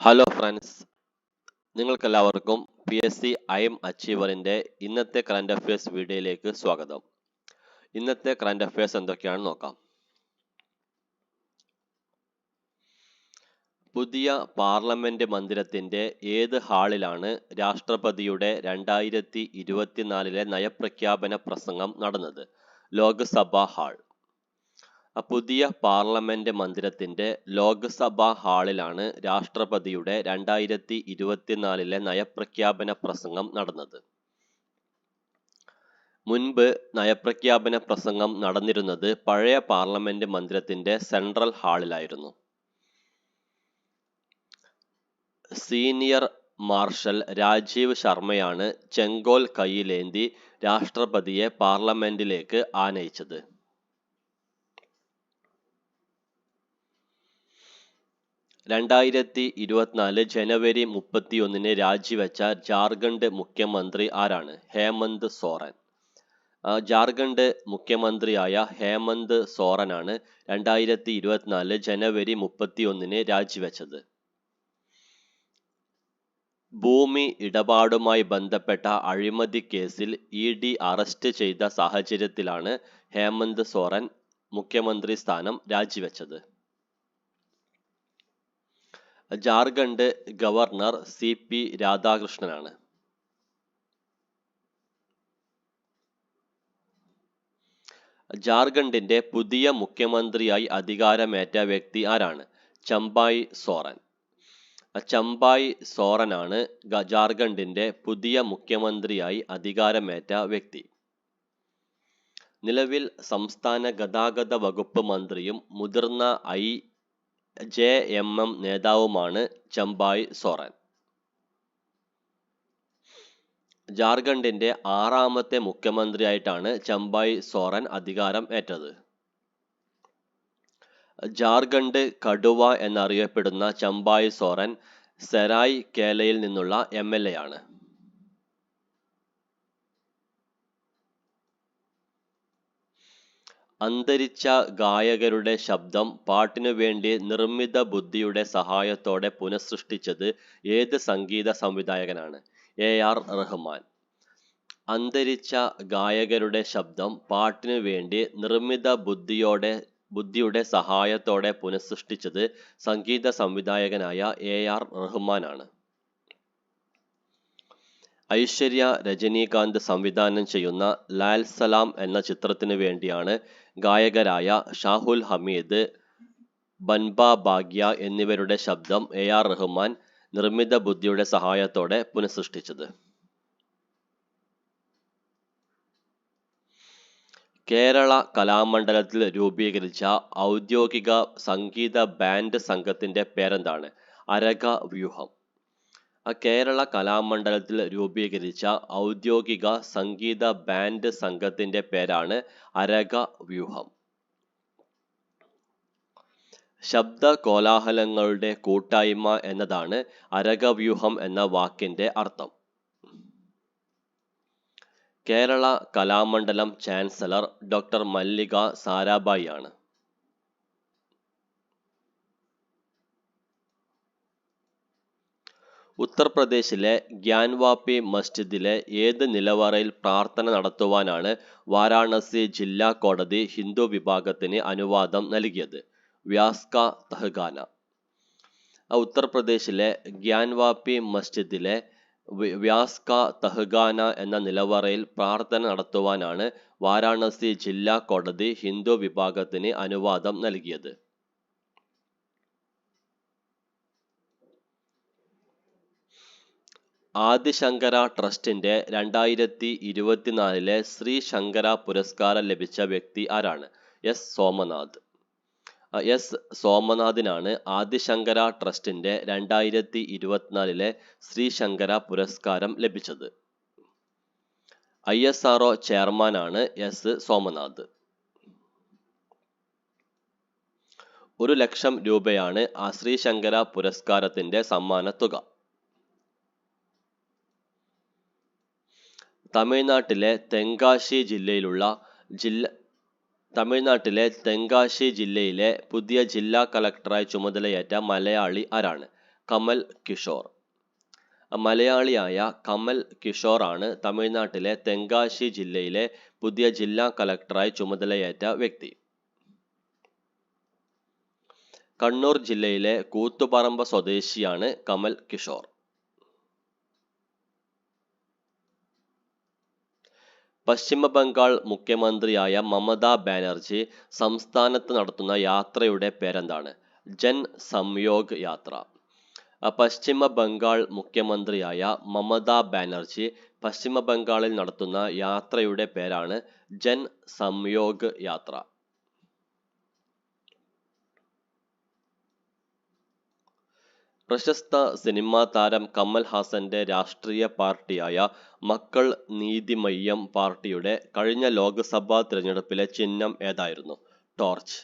Hello friends നിങ്ങൾക്കെല്ലാവർക്കും P S C I M അച്ചീവറിന്റെ ഇന്നത്തെ current affairs വീഡിയോയിലേക്ക് സ്വാഗതം. ഇന്നത്തെ കറണ്ട് അഫയേഴ്സ് എന്തൊക്കെയാണ് നോക്കാം. പുതിയ പാർലമെന്റ് മന്ദിരത്തിന്റെ ഏത് ഹാളിലാണ് രാഷ്ട്രപതിയുടെ രണ്ടായിരത്തി ഇരുപത്തിനാലിലെ നയപ്രഖ്യാപന പ്രസംഗം നടന്നത്? ലോക്സഭാ ഹാൾ. പുതിയ പാർലമെന്റ് മന്ദിരത്തിന്റെ ലോക്സഭാ ഹാളിലാണ് രാഷ്ട്രപതിയുടെ രണ്ടായിരത്തി ഇരുപത്തിനാലിലെ നയപ്രഖ്യാപന പ്രസംഗം നടന്നത്. മുൻപ് നയപ്രഖ്യാപന പ്രസംഗം നടന്നിരുന്നത് പഴയ പാർലമെന്റ് മന്ദിരത്തിന്റെ സെൻട്രൽ ഹാളിലായിരുന്നു. സീനിയർ മാർഷൽ രാജീവ് ശർമ്മയാണ് ചെങ്കോൽ കൈയിലേന്തി രാഷ്ട്രപതിയെ പാർലമെന്റിലേക്ക് ആനയിച്ചത്. രണ്ടായിരത്തി ഇരുപത്തിനാല് ജനുവരി മുപ്പത്തിയൊന്നിന് രാജിവെച്ച ജാർഖണ്ഡ് മുഖ്യമന്ത്രി ആരാണ്? ഹേമന്ത് സോറൻ. ജാർഖണ്ഡ് മുഖ്യമന്ത്രിയായ ഹേമന്ത് സോറനാണ് രണ്ടായിരത്തി ഇരുപത്തിനാല് ജനുവരി മുപ്പത്തിയൊന്നിന് രാജിവെച്ചത്. ഭൂമി ഇടപാടുമായി ബന്ധപ്പെട്ട അഴിമതി കേസിൽ ഇ ഡി അറസ്റ്റ് ചെയ്ത സാഹചര്യത്തിലാണ് ഹേമന്ത് സോറൻ മുഖ്യമന്ത്രി സ്ഥാനം രാജിവെച്ചത്. ജാർഖണ്ഡ് ഗവർണർ സി പി രാധാകൃഷ്ണനാണ്. ജാർഖണ്ഡിന്റെ പുതിയ മുഖ്യമന്ത്രിയായി അധികാരമേറ്റ വ്യക്തി ആരാണ്? ചമ്പായ് സോറൻ. ചമ്പായ് സോറനാണ് ജാർഖണ്ഡിന്റെ പുതിയ മുഖ്യമന്ത്രിയായി അധികാരമേറ്റ വ്യക്തി. നിലവിൽ സംസ്ഥാന ഗതാഗത വകുപ്പ് മന്ത്രിയും മുതിർന്ന ഐ ജെ എം എം നേതാവുമാണ് ചമ്പായ് സോറൻ. ജാർഖണ്ഡിന്റെ ആറാമത്തെ മുഖ്യമന്ത്രിയായിട്ടാണ് ചമ്പായ് സോറൻ അധികാരം ഏറ്റത്. ജാർഖണ്ഡ് കടുവ എന്നറിയപ്പെടുന്ന ചമ്പായ് സോറൻ സെരായ് കേലയിൽ നിന്നുള്ള എം എൽ എ ആണ്. അന്തരിച്ച ഗായകരുടെ ശബ്ദം പാട്ടിനു വേണ്ടി നിർമ്മിത ബുദ്ധിയുടെ സഹായത്തോടെ പുനഃസൃഷ്ടിച്ചത് ഏത് സംഗീത സംവിധായകനാണ്? A R Rahman. അന്തരിച്ച ഗായകരുടെ ശബ്ദം പാട്ടിനു വേണ്ടി നിർമ്മിത ബുദ്ധിയോടെ ബുദ്ധിയുടെ സഹായത്തോടെ പുനഃസൃഷ്ടിച്ചത് സംഗീത സംവിധായകനായ എ ആർ റഹ്മാനാണ്. ഐശ്വര്യ രജനീകാന്ത് സംവിധാനം ചെയ്യുന്ന ലാൽ സലാം എന്ന ചിത്രത്തിനു വേണ്ടിയാണ് ഗായകരായ ഷാഹുൽ ഹമീദ് ബൻബ ഭാഗ്യ എന്നിവരുടെ ശബ്ദം എ ആർ റഹ്മാൻ നിർമ്മിത ബുദ്ധിയുടെ സഹായത്തോടെ പുനഃസൃഷ്ടിച്ചത്. കേരള കലാമണ്ഡലത്തിൽ രൂപീകരിച്ച ഔദ്യോഗിക സംഗീത ബാൻഡ് സംഘത്തിന്റെ പേരെന്താണ്? അരക വ്യൂഹം. കേരള കലാമണ്ഡലത്തിൽ രൂപീകരിച്ച ഔദ്യോഗിക സംഗീത ബാൻഡ് സംഘത്തിന്റെ പേരാണ് അരക വ്യൂഹം ശബ്ദ കോലാഹലങ്ങളുടെ കൂട്ടായ്മ എന്നതാണ് അരകവ്യൂഹം എന്ന വാക്കിന്റെ അർത്ഥം. കേരള കലാമണ്ഡലം ചാൻസലർ ഡോക്ടർ മല്ലിക സാരാഭായി ആണ് ഉത്തർപ്രദേശിലെ ഗ്യാൻവാപ്പി മസ്ജിദിലെ ഏത് നിലവറയിൽ പ്രാർത്ഥന നടത്തുവാനാണ് വാരാണസി ജില്ലാ കോടതി ഹിന്ദു വിഭാഗത്തിന് അനുവാദം നൽകിയത്? വ്യാസ്ക തഹ്ഖാന ഉത്തർപ്രദേശിലെ ഗ്യാൻവാപ്പി മസ്ജിദിലെ വ്യാസ്ക തഹ്ഖാന എന്ന നിലവറയിൽ പ്രാർത്ഥന നടത്തുവാനാണ് വാരാണസി ജില്ലാ കോടതി ഹിന്ദു വിഭാഗത്തിന് അനുവാദം നൽകിയത്. ആദിശങ്കര ട്രസ്റ്റിന്റെ രണ്ടായിരത്തി ഇരുപത്തിനാലിലെ ശ്രീ ശങ്കര പുരസ്കാരം ലഭിച്ച വ്യക്തി ആരാണ്? എസ് സോമനാഥ്. എസ് സോമനാഥിനാണ് ആദിശങ്കര ട്രസ്റ്റിന്റെ രണ്ടായിരത്തി ഇരുപത്തിനാലിലെ ശ്രീ ശങ്കര പുരസ്കാരം ലഭിച്ചത്. ഐ എസ് ആർ ഒ ചെയർമാനാണ് എസ് സോമനാഥ്. ഒരു ലക്ഷം രൂപയാണ് ആ ശ്രീശങ്കര പുരസ്കാരത്തിന്റെ സമ്മാന തുക തമിഴ്നാട്ടിലെ തെങ്കാശി ജില്ലയിലുള്ള ജില്ല തമിഴ്നാട്ടിലെ തെങ്കാശി ജില്ലയിലെ പുതിയ ജില്ലാ കളക്ടറായി ചുമതലയേറ്റ മലയാളി ആരാണ്? കമൽ കിഷോർ. മലയാളിയായ കമൽ കിഷോർ ആണ് തമിഴ്നാട്ടിലെ തെങ്കാശി ജില്ലയിലെ പുതിയ ജില്ലാ കളക്ടറായി ചുമതലയേറ്റ വ്യക്തി. കണ്ണൂർ ജില്ലയിലെ കൂത്തുപറമ്പ് സ്വദേശിയാണ് കമൽ കിഷോർ. പശ്ചിമ ബംഗാൾ മുഖ്യമന്ത്രിയായ മമതാ ബാനർജി സംസ്ഥാനത്ത് നടത്തുന്ന യാത്രയുടെ പേരെന്താണ്? ജൻ സംയോഗ് യാത്ര. പശ്ചിമ ബംഗാൾ മുഖ്യമന്ത്രിയായ മമതാ ബാനർജി പശ്ചിമ ബംഗാളിൽ നടത്തുന്ന യാത്രയുടെ പേരാണ് ജൻ സംയോഗ് യാത്ര. പ്രശസ്ത സിനിമാ താരം കമൽ ഹാസന്റെ രാഷ്ട്രീയ പാർട്ടിയായ മക്കൾ നീതിമയ്യം പാർട്ടിയുടെ കഴിഞ്ഞ ലോക്സഭാ തിരഞ്ഞെടുപ്പിലെ ചിഹ്നം ഏതായിരുന്നു? ടോർച്ച്.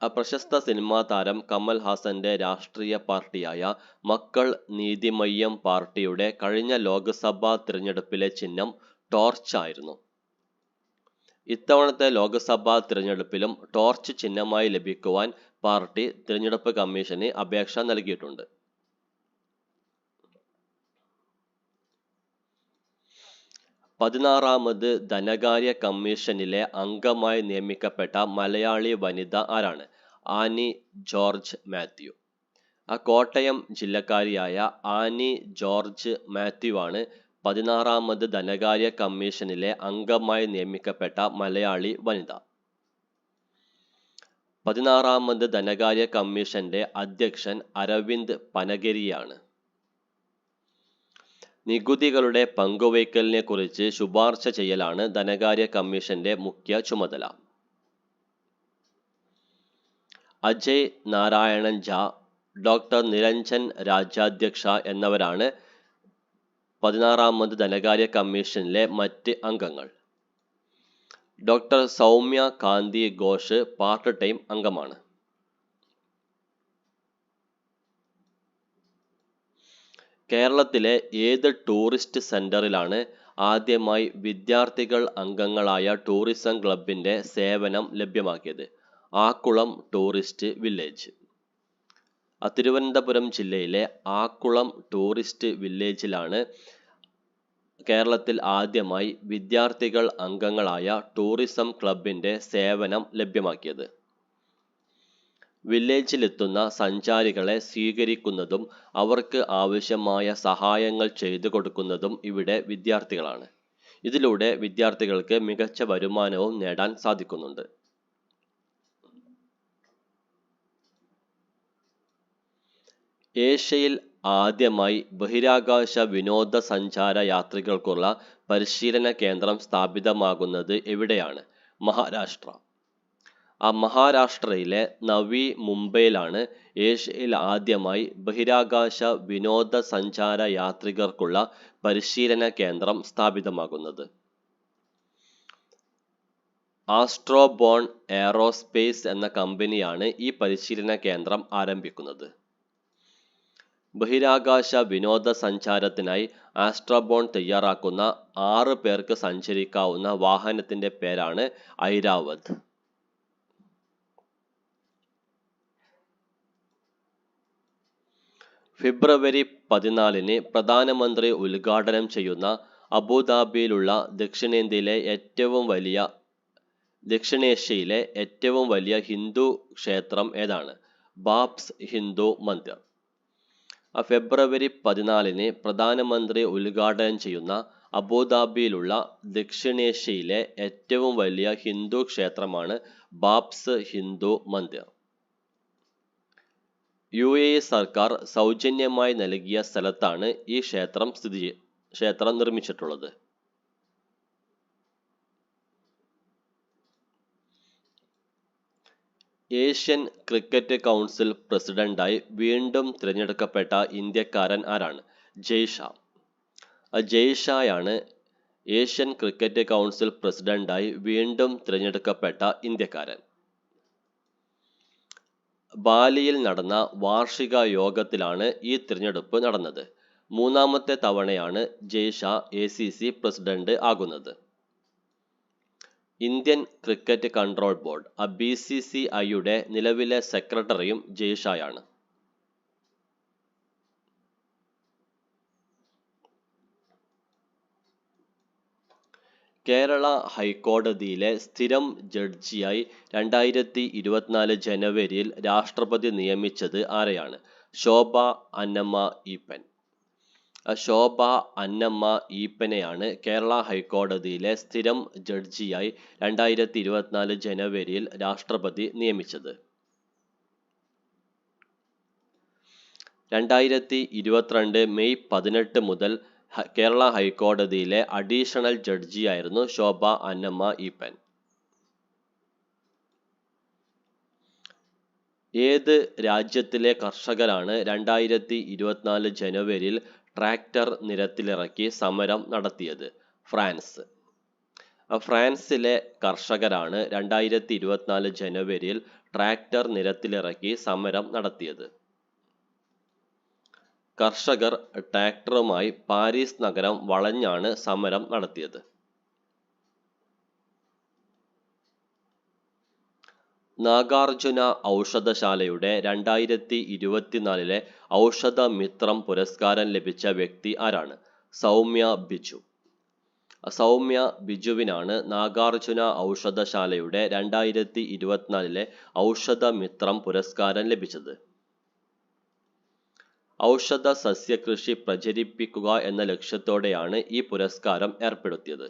പ്രശസ്ത സിനിമാ താരം കമൽ ഹാസന്റെ രാഷ്ട്രീയ പാർട്ടിയായ മക്കൾ നീതിമയ്യം പാർട്ടിയുടെ കഴിഞ്ഞ ലോക്സഭാ തിരഞ്ഞെടുപ്പിലെ ചിഹ്നം ടോർച്ച് ആയിരുന്നു ഇത്തവണത്തെ ലോക്സഭാ തിരഞ്ഞെടുപ്പിലും ടോർച്ച് ചിഹ്നമായി ലഭിക്കുവാൻ പാർട്ടി തിരഞ്ഞെടുപ്പ് കമ്മീഷന് അപേക്ഷ നൽകിയിട്ടുണ്ട്. പതിനാറാമത് ധനകാര്യ കമ്മീഷനിലെ അംഗമായി നിയമിക്കപ്പെട്ട മലയാളി വനിത ആരാണ്? ആനി ജോർജ് മാത്യു. ആ കോട്ടയം ജില്ലക്കാരിയായ ആനി ജോർജ് മാത്യു ആണ് പതിനാറാമത് ധനകാര്യ കമ്മീഷനിലെ അംഗമായി നിയമിക്കപ്പെട്ട മലയാളി വനിത. പതിനാറാമത് ധനകാര്യ കമ്മീഷന്റെ അധ്യക്ഷൻ അരവിന്ദ് പനഗരിയാണ്. നികുതികളുടെ പങ്കുവയ്ക്കലിനെ കുറിച്ച് ശുപാർശ ചെയ്യലാണ് ധനകാര്യ കമ്മീഷന്റെ മുഖ്യ ചുമതല. അജയ് നാരായണൻ ഝാ ഡോക്ടർ നിരഞ്ജൻ രാജ്യാധ്യക്ഷ എന്നിവരാണ് പതിനാറാമത് ധനകാര്യ കമ്മീഷനിലെ മറ്റ് അംഗങ്ങൾ. Doctor Soumya Kanti Ghosh part time അംഗമാണ്. കേരളത്തിലെ ഏത് ടൂറിസ്റ്റ് സെന്ററിലാണ് ആദ്യമായി വിദ്യാർത്ഥികൾ അംഗങ്ങളായ ടൂറിസം ക്ലബിന്റെ സേവനം ലഭ്യമാക്കിയത്? Akkulam tourist village. തിരുവനന്തപുരം ജില്ലയിലെ ആക്കുളം ടൂറിസ്റ്റ് വില്ലേജിലാണ് കേരളത്തിൽ ആദ്യമായി വിദ്യാർത്ഥികൾ അംഗങ്ങളായ ടൂറിസം ക്ലബിന്റെ സേവനം ലഭ്യമാക്കിയത്. വില്ലേജിലെത്തുന്ന സഞ്ചാരികളെ സ്വീകരിക്കുന്നതും അവർക്ക് ആവശ്യമായ സഹായങ്ങൾ ചെയ്തു കൊടുക്കുന്നതും ഇവിടെ വിദ്യാർത്ഥികളാണ്. ഇതിലൂടെ വിദ്യാർത്ഥികൾക്ക് മികച്ച വരുമാനവും നേടാൻ സാധിക്കുന്നുണ്ട്. ഏഷ്യയിൽ ആദ്യമായി ബഹിരാകാശ വിനോദ സഞ്ചാര യാത്രികർക്കുള്ള പരിശീലന കേന്ദ്രം സ്ഥാപിതമാകുന്നത് എവിടെയാണ്? മഹാരാഷ്ട്ര. ആ മഹാരാഷ്ട്രയിലെ നവി മുംബൈയിലാണ് ഏഷ്യയിൽ ആദ്യമായി ബഹിരാകാശ വിനോദ സഞ്ചാര യാത്രികർക്കുള്ള പരിശീലന കേന്ദ്രം സ്ഥാപിതമാകുന്നത്. ആസ്ട്രോബോൺ എയറോസ്പേസ് എന്ന കമ്പനിയാണ് ഈ പരിശീലന കേന്ദ്രം ആരംഭിക്കുന്നത്. ബഹിരാകാശ വിനോദസഞ്ചാരത്തിനായി ആസ്ട്രബോൺ തയ്യാറാക്കുന്ന ആറ് പേർക്ക് സഞ്ചരിക്കാവുന്ന വാഹനത്തിന്റെ പേരാണ് ഐരാവത്. ഫെബ്രുവരി പതിനാലിന് പ്രധാനമന്ത്രി ഉദ്ഘാടനം ചെയ്യുന്ന അബുദാബിയിലുള്ള ദക്ഷിണേന്ത്യയിലെ ഏറ്റവും വലിയ ദക്ഷിണേഷ്യയിലെ ഏറ്റവും വലിയ ഹിന്ദു ക്ഷേത്രം ഏതാണ്? ബാപ്സ് ഹിന്ദു മന്ദിർ. ഫെബ്രുവരി പതിനാലിന് പ്രധാനമന്ത്രി ഉദ്ഘാടനം ചെയ്യുന്ന അബുദാബിയിലുള്ള ദക്ഷിണേഷ്യയിലെ ഏറ്റവും വലിയ ഹിന്ദു ക്ഷേത്രമാണ് ബാപ്സ് ഹിന്ദു മന്ദിർ. യു എ സർക്കാർ സൗജന്യമായി നൽകിയ സ്ഥലത്താണ് ഈ ക്ഷേത്രം സ്ഥിതി ക്ഷേത്രം നിർമ്മിച്ചിട്ടുള്ളത്. ഏഷ്യൻ ക്രിക്കറ്റ് കൗൺസിൽ പ്രസിഡന്റായി വീണ്ടും തിരഞ്ഞെടുക്കപ്പെട്ട ഇന്ത്യക്കാരൻ ആരാണ്? ജയ്ഷാ ജയ്ഷായാണ് ഏഷ്യൻ ക്രിക്കറ്റ് കൗൺസിൽ പ്രസിഡന്റായി വീണ്ടും തിരഞ്ഞെടുക്കപ്പെട്ട ഇന്ത്യക്കാരൻ. ബാലിയിൽ നടന്ന വാർഷിക യോഗത്തിലാണ് ഈ തിരഞ്ഞെടുപ്പ് നടന്നത്. മൂന്നാമത്തെ തവണയാണ് Jay Shah A C C president ആകുന്നത്. Indian cricket control board B C C ഐയുടെ നിലവിലെ സെക്രട്ടറിയും ജയ്ഷായാണ് കേരള ഹൈക്കോടതിയിലെ സ്ഥിരം ജഡ്ജിയായി രണ്ടായിരത്തി ഇരുപത്തിനാല് ജനുവരിയിൽ രാഷ്ട്രപതി നിയമിച്ചത് ആരെയാണ്? ശോഭ അന്നമ്മ ഈപ്പൻ. ശോഭ അന്നമ്മ ഈപ്പനെയാണ് കേരള ഹൈക്കോടതിയിലെ സ്ഥിരം ജഡ്ജിയായി രണ്ടായിരത്തി ഇരുപത്തിനാല് ജനുവരിയിൽ രാഷ്ട്രപതി നിയമിച്ചത്. രണ്ടായിരത്തി ഇരുപത്തിരണ്ട് മെയ് പതിനെട്ട് മുതൽ കേരള ഹൈക്കോടതിയിലെ അഡീഷണൽ ജഡ്ജിയായിരുന്നു ശോഭ അന്നമ്മ ഈപ്പൻ. ഏത് രാജ്യത്തിലെ കർഷകരാണ് രണ്ടായിരത്തി ഇരുപത്തിനാല് ജനുവരിയിൽ ട്രാക്ടർ നിരത്തിലിറക്കി സമരം നടത്തിയത് ഫ്രാൻസ്. ഫ്രാൻസിലെ കർഷകരാണ് രണ്ടായിരത്തി ഇരുപത്തിനാല് ജനുവരിയിൽ ട്രാക്ടർ നിരത്തിലിറക്കി സമരം നടത്തിയത്. കർഷകർ ട്രാക്ടറുമായി പാരീസ് നഗരം വളഞ്ഞാണ് സമരം നടത്തിയത്. നാഗാർജുന ഔഷധശാലയുടെ രണ്ടായിരത്തി ഇരുപത്തിനാലിലെ ഔഷധ മിത്രം പുരസ്കാരം ലഭിച്ച വ്യക്തി ആരാണ്? സൗമ്യ ബിജു. സൗമ്യ ബിജുവിനാണ് നാഗാർജുന ഔഷധശാലയുടെ രണ്ടായിരത്തി ഇരുപത്തിനാലിലെ ഔഷധ മിത്രം പുരസ്കാരം ലഭിച്ചത്. ഔഷധ സസ്യകൃഷി പ്രചരിപ്പിക്കുക എന്ന ലക്ഷ്യത്തോടെയാണ് ഈ പുരസ്കാരം ഏർപ്പെടുത്തിയത്.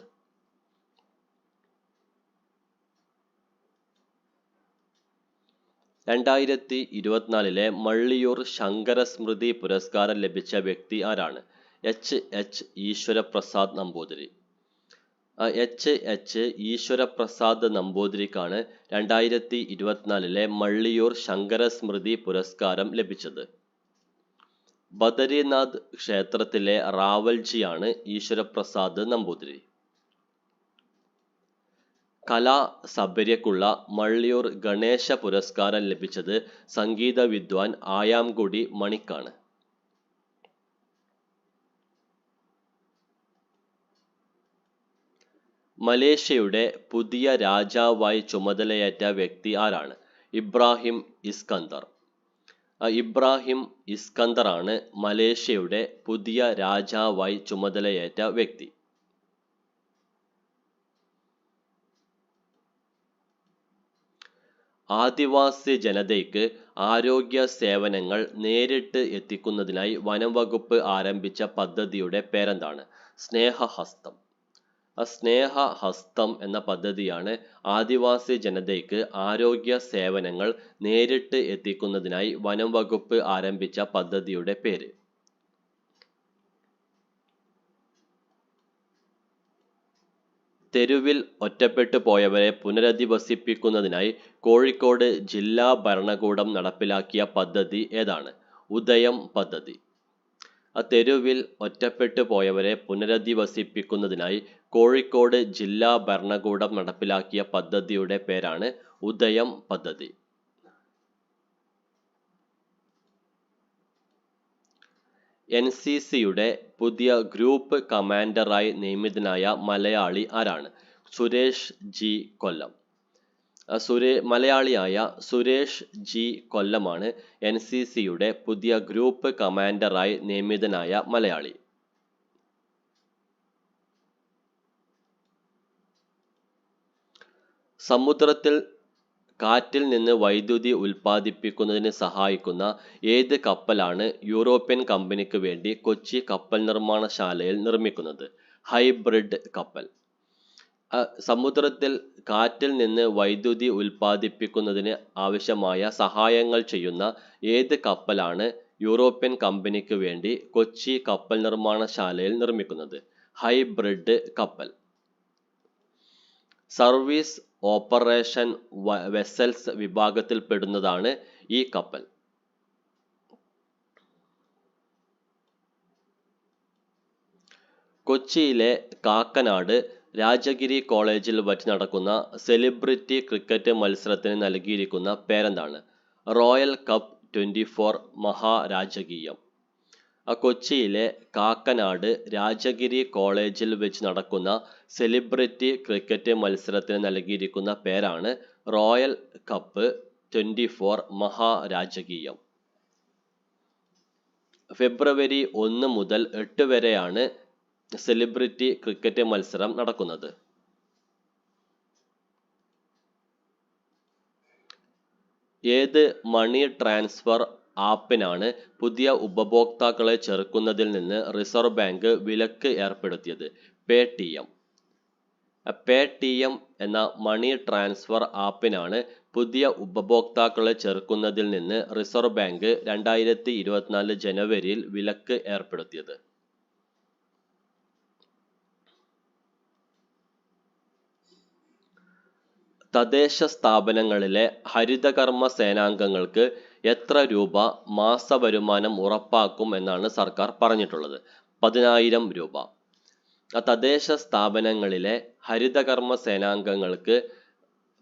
രണ്ടായിരത്തി ഇരുപത്തിനാലിലെ മള്ളിയൂർ ശങ്കര സ്മൃതി പുരസ്കാരം ലഭിച്ച വ്യക്തി ആരാണ്? H. H. Easwaraprasad Namboothiri. H. H. Easwaraprasad നമ്പൂതിരിക്കാണ് രണ്ടായിരത്തി ഇരുപത്തിനാലിലെ മള്ളിയൂർ ശങ്കര സ്മൃതി പുരസ്കാരം ലഭിച്ചത്. ബദരിനാഥ് ക്ഷേത്രത്തിലെ റാവൽജിയാണ് ഈശ്വരപ്രസാദ് നമ്പൂതിരി. കലാ സബര്യക്കുള്ള മള്ളിയൂർ ഗണേശ പുരസ്കാരം ലഭിച്ചത് സംഗീത വിദ്വാൻ ആയാംകുടി മണിക്കാണ്. മലേഷ്യയുടെ പുതിയ രാജാവായി ചുമതലയേറ്റ വ്യക്തി ആരാണ്? Ibrahim Iskandar. ഇബ്രാഹിം ഇസ്കന്ദറാണ് മലേഷ്യയുടെ പുതിയ രാജാവായി ചുമതലയേറ്റ വ്യക്തി. ആദിവാസി ജനതയ്ക്ക് ആരോഗ്യ സേവനങ്ങൾ നേരിട്ട് എത്തിക്കുന്നതിനായി വനം വകുപ്പ് ആരംഭിച്ച പദ്ധതിയുടെ പേരെന്താണ്? സ്നേഹഹസ്തം. സ്നേഹഹസ്തം എന്ന പദ്ധതിയാണ് ആദിവാസി ജനതയ്ക്ക് ആരോഗ്യ സേവനങ്ങൾ നേരിട്ട് എത്തിക്കുന്നതിനായി വനം വകുപ്പ് ആരംഭിച്ച പദ്ധതിയുടെ പേര്. തെരുവിൽ ഒറ്റപ്പെട്ടു പോയവരെ പുനരധിവസിപ്പിക്കുന്നതിനായി കോഴിക്കോട് ജില്ലാ ഭരണകൂടം നടപ്പിലാക്കിയ പദ്ധതി ഏതാണ്? ഉദയം പദ്ധതി. ആ തെരുവിൽ ഒറ്റപ്പെട്ടു പോയവരെ പുനരധിവസിപ്പിക്കുന്നതിനായി കോഴിക്കോട് ജില്ലാ ഭരണകൂടം നടപ്പിലാക്കിയ പദ്ധതിയുടെ പേരാണ് ഉദയം പദ്ധതി. എൻ സി സിയുടെ പുതിയ ഗ്രൂപ്പ് കമാൻഡറായി നിയമിതനായ മലയാളി ആരാണ്? സുരേഷ് ജി കൊല്ലം. സുരേ മലയാളിയായ സുരേഷ് ജി കൊല്ലമാണ് എൻ സി സിയുടെ പുതിയ ഗ്രൂപ്പ് കമാൻഡറായി നിയമിതനായ മലയാളി. സമുദ്രത്തിൽ കാറ്റിൽ നിന്ന് വൈദ്യുതി ഉൽപ്പാദിപ്പിക്കുന്നതിന് സഹായിക്കുന്ന ഏത് കപ്പലാണ് യൂറോപ്യൻ കമ്പനിക്ക് വേണ്ടി കൊച്ചി കപ്പൽ നിർമ്മാണശാലയിൽ നിർമ്മിക്കുന്നത്? ഹൈബ്രിഡ് കപ്പൽ. സമുദ്രത്തിൽ കാറ്റിൽ നിന്ന് വൈദ്യുതി ഉൽപ്പാദിപ്പിക്കുന്നതിന് ആവശ്യമായ സഹായങ്ങൾ ചെയ്യുന്ന ഏത് കപ്പലാണ് യൂറോപ്യൻ കമ്പനിക്ക് വേണ്ടി കൊച്ചി കപ്പൽ നിർമ്മാണശാലയിൽ നിർമ്മിക്കുന്നത്? ഹൈബ്രിഡ് കപ്പൽ. സർവീസ് ഓപ്പറേഷൻ വെസൽസ് വിഭാഗത്തിൽപ്പെടുന്നതാണ് ഈ കപ്പൽ. കൊച്ചിയിലെ കാക്കനാട് രാജഗിരി കോളേജിൽ വച്ച് നടക്കുന്ന സെലിബ്രിറ്റി ക്രിക്കറ്റ് മത്സരത്തിന് നൽകിയിരിക്കുന്ന പേരെന്താണ്? Royal cup twenty four Maharajakeeyam. കൊച്ചിയിലെ കാക്കനാട് രാജഗിരി കോളേജിൽ വെച്ച് നടക്കുന്ന സെലിബ്രിറ്റി ക്രിക്കറ്റ് മത്സരത്തിന് നൽകിയിരിക്കുന്ന പേരാണ് royal cup twenty four Maharajakeeyam. February ഒന്ന് മുതൽ എട്ട് വരെയാണ് സെലിബ്രിറ്റി ക്രിക്കറ്റ് മത്സരം നടക്കുന്നത്. ഏത് മണി ട്രാൻസ്ഫർ ആപ്പിനാണ് പുതിയ ഉപഭോക്താക്കളെ ചെറുക്കുന്നതിൽ നിന്ന് റിസർവ് ബാങ്ക് വിലക്ക് ഏർപ്പെടുത്തിയത്. Paytm Paytm എന്ന മണി ട്രാൻസ്ഫർ ആപ്പിനാണ് പുതിയ ഉപഭോക്താക്കളെ ചെറുക്കുന്നതിൽ നിന്ന് റിസർവ് ബാങ്ക് രണ്ടായിരത്തി ഇരുപത്തിനാല് ജനുവരിയിൽ വിലക്ക് ഏർപ്പെടുത്തിയത്. തദ്ദേശ സ്ഥാപനങ്ങളിലെ ഹരിതകർമ്മ സേനാംഗങ്ങൾക്ക് എത്ര രൂപ മാസവരുമാനം ഉറപ്പാക്കും എന്നാണ് സർക്കാർ പറഞ്ഞിട്ടുള്ളത്. പതിനായിരം രൂപ. തദ്ദേശ സ്ഥാപനങ്ങളിലെ ഹരിതകർമ്മ സേനാംഗങ്ങൾക്ക്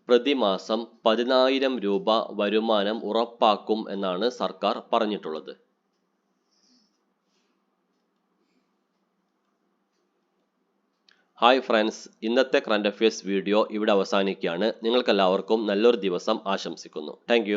പ്രതിമാസം പതിനായിരം രൂപ വരുമാനം ഉറപ്പാക്കും എന്നാണ് സർക്കാർ പറഞ്ഞിട്ടുള്ളത്. ഹായ് ഫ്രണ്ട്സ് ഇന്നത്തെ കറണ്ട് അഫയേഴ്സ് വീഡിയോ ഇവിടെ അവസാനിക്കുകയാണ്. നിങ്ങൾക്കെല്ലാവർക്കും നല്ലൊരു ദിവസം ആശംസിക്കുന്നു. താങ്ക്